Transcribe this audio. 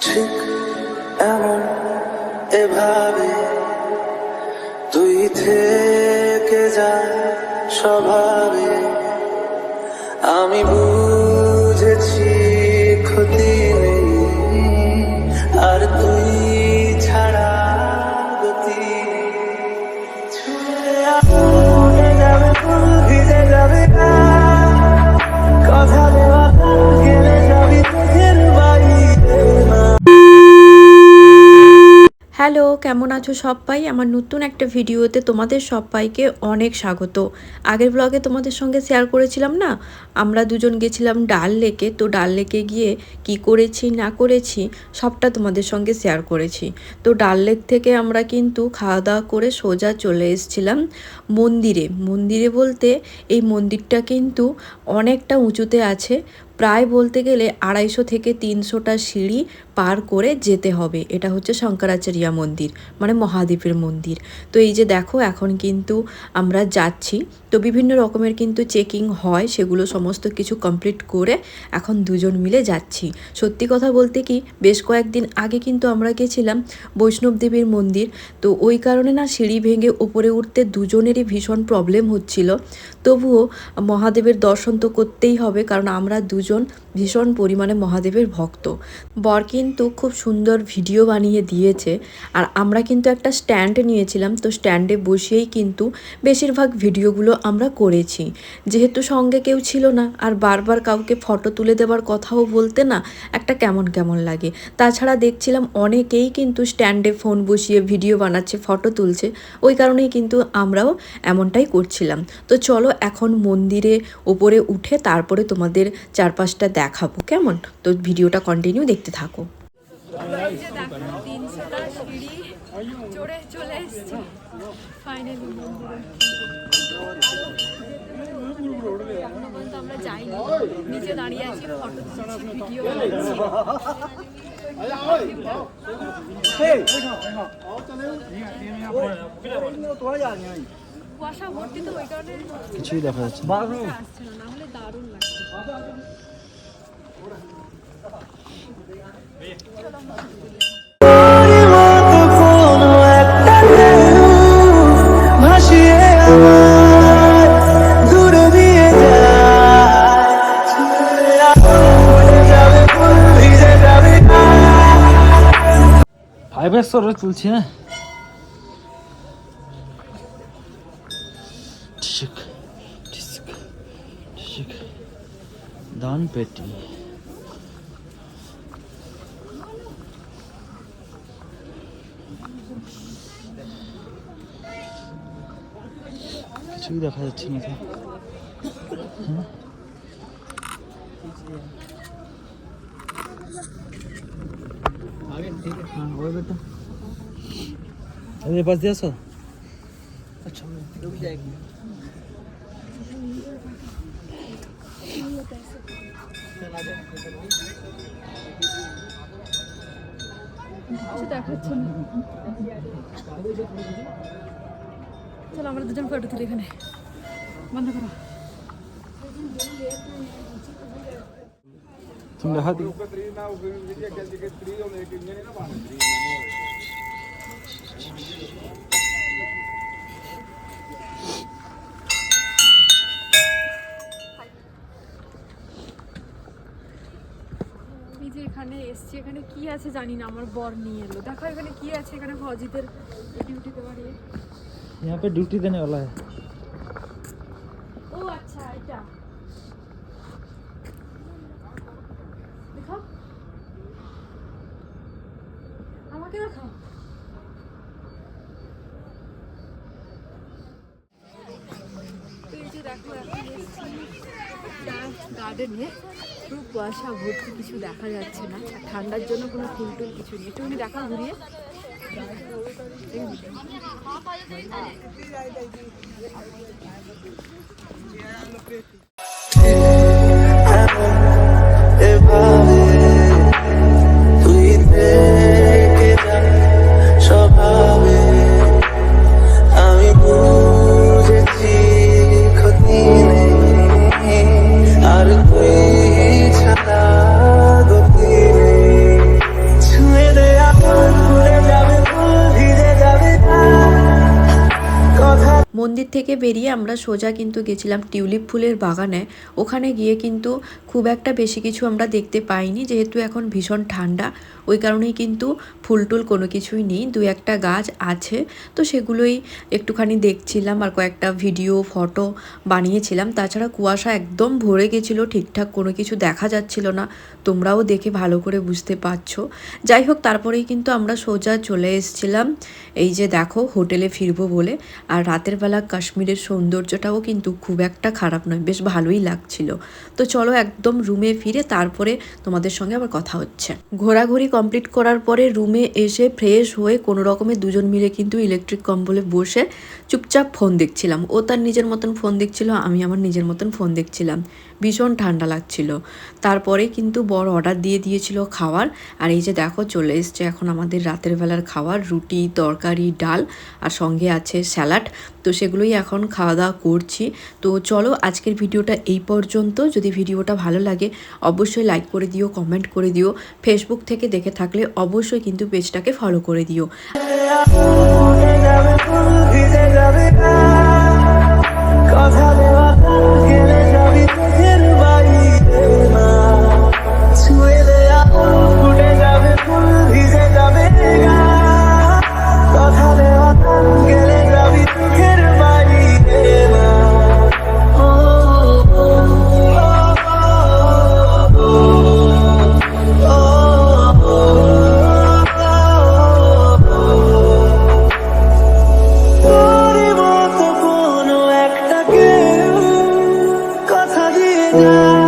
ঠিক এমন এভাবে তুই থেকে যা স্বভাবে হ্যালো, কেমন আছো সবাই? আমার নতুন একটা ভিডিওতে তোমাদের সবাইকে অনেক স্বাগত। আগের ব্লগে তোমাদের সঙ্গে শেয়ার করেছিলাম না? আমরা দুজন গেছিলাম ডাল লেকে, তো ডাল লেকে গিয়ে কি করেছি, না করেছি, সবটা তোমাদের সঙ্গে শেয়ার করেছি। তো ডাল লেক থেকে আমরা কিন্তু খাওয়া দাওয়া করে সোজা চলে এসেছিলাম মন্দিরে। মন্দিরে বলতে এই মন্দিরটা কিন্তু অনেকটা উঁচুতে আছে। প্রায় বলতে গেলে আড়াইশো থেকে তিনশোটা সিঁড়ি পার করে যেতে হবে। এটা হচ্ছে শঙ্করাচার্য মন্দির মানে মহাদেবের মন্দির। তো এই যে দেখো, এখন কিন্তু আমরা যাচ্ছি। তো বিভিন্ন রকমের কিন্তু চেকিং হয়, সেগুলো সমস্ত কিছু কমপ্লিট করে এখন দুজন মিলে যাচ্ছি। সত্যি কথা বলতে কি, বেশ কয়েকদিন আগে কিন্তু আমরা গেছিলাম বৈষ্ণব দেবীর মন্দির। তো ওই কারণে না সিঁড়ি ভেঙে ওপরে উঠতে দুজনেরই ভীষণ প্রবলেম হচ্ছিল। তবুও মহাদেবের দর্শন তো করতেই হবে, কারণ আমরা দুজন religión ভীষণ পরিমাণে মহাদেবের ভক্ত। বর কিন্তু খুব সুন্দর ভিডিও বানিয়ে দিয়েছে আর আমরা কিন্তু একটা স্ট্যান্ড নিয়েছিলাম, তো স্ট্যান্ডে বসিয়েই কিন্তু বেশিরভাগ ভিডিওগুলো আমরা করেছি। যেহেতু সঙ্গে কেউ ছিল না আর বারবার কাউকে ফটো তুলে দেওয়ার কথাও বলতে না একটা কেমন কেমন লাগে। তাছাড়া দেখছিলাম অনেকেই কিন্তু স্ট্যান্ডে ফোন বসিয়ে ভিডিও বানাচ্ছে, ফটো তুলছে, ওই কারণেই কিন্তু আমরাও এমনটাই করছিলাম। তো চলো এখন মন্দিরে ওপরে উঠে তারপরে তোমাদের চারপাশটা দেখাবো কেমন? তো ভিডিওটা কন্টিনিউ দেখতে থাকো। আমরা যাইনি নিচে দাঁড়িয়ে আছি ফটো তুলছি ভিডিও কিছুই দেখা যাচ্ছে না হলে দারুণ লাগছে। মতো কোনো একটা ঢেউ ভাসিয়ে আমায় দূরে দিয়ে যায়। 저기다 가서 치면서 아, 오해됐다. 어디 봐서 됐어? 아, 저기 여기. 저다 그렇죠. চলো আমরা দুজন ফটো তুলি এখানে। বন্ধ করো। যে এখানে এসছি এখানে কি আছে জানি না আমার বর নিয়ে এলো। দেখো এখানে কি আছে এখানে হজিদের ডিউটি দেওয়ার यहाँ पे ड्यूटी देने वाला है ও আচ্ছা এটা দেখো আমাকে দেখাও তো এই যে দেখো এখন এসছি গার্ডেনে পুরো কুয়াশা ভর্তি কিছু দেখা যাচ্ছে না আর ঠান্ডার জন্য কোনো ফুল টুল কিছু নেই একটুখানি দেখা ঘুরিয়ে Yeah, I'm a bit. মন্দির থেকে বেরিয়ে আমরা সোজা কিন্তু গেছিলাম টিউলিপ ফুলের বাগানে। ওখানে গিয়ে কিন্তু খুব একটা বেশি কিছু আমরা দেখতে পাইনি, যেহেতু এখন ভীষণ ঠান্ডা। ওই কারণেই কিন্তু ফুল টুল কোনো কিছুই নেই দু একটা গাছ আছে। তো সেগুলোই একটুখানি দেখছিলাম আর কয়েকটা ভিডিও, ফটো বানিয়েছিলাম। তাছাড়া কুয়াশা একদম ভরে গেছিল, ঠিকঠাক কোনো কিছু দেখা যাচ্ছিল না। তোমরাও দেখে ভালো করে বুঝতে পারছ। যাই হোক, তারপরেই কিন্তু আমরা সোজা চলে এসেছিলাম। এই যে দেখো, হোটেলে ফিরবো বলে। আর রাতের বেলা কাশ্মীরের সৌন্দর্যটাও কিন্তু খুব একটা খারাপ নয়, বেশ ভালোই লাগছিল। তো চলো একদম রুমে ফিরে তারপরে তোমাদের সঙ্গে আবার কথা হচ্ছে। ঘোরাঘুরি কমপ্লিট করার পরে রুমে এসে ফ্রেশ হয়ে কোনো রকমে দুজন মিলে কিন্তু ইলেকট্রিক কম্বলে বসে চুপচাপ ফোন দেখছিলাম। ও তার নিজের মতন ফোন দেখছিল, আমি আমার নিজের মতন ফোন দেখছিলাম। ভীষণ ঠান্ডা লাগছিল। তারপরে কিন্তু বড় অর্ডার দিয়ে দিয়েছিল খাওয়ার। আর এই যে দেখো চলে এসছে এখন আমাদের রাতের বেলার খাবার রুটি, তরকারি, ডাল আর সঙ্গে আছে স্যালাড। তো সেগুলোই এখন খাওয়া দাওয়া করছি। তো চলো আজকের ভিডিওটা এই পর্যন্ত। যদি ভিডিওটা ভালো লাগে অবশ্যই লাইক করে দিও কমেন্ট করে দিও। ফেসবুক থেকে দেখে থাকলে অবশ্যই কিন্তু পেজটাকে ফলো করে দিও। কথা দেওয়া Oh.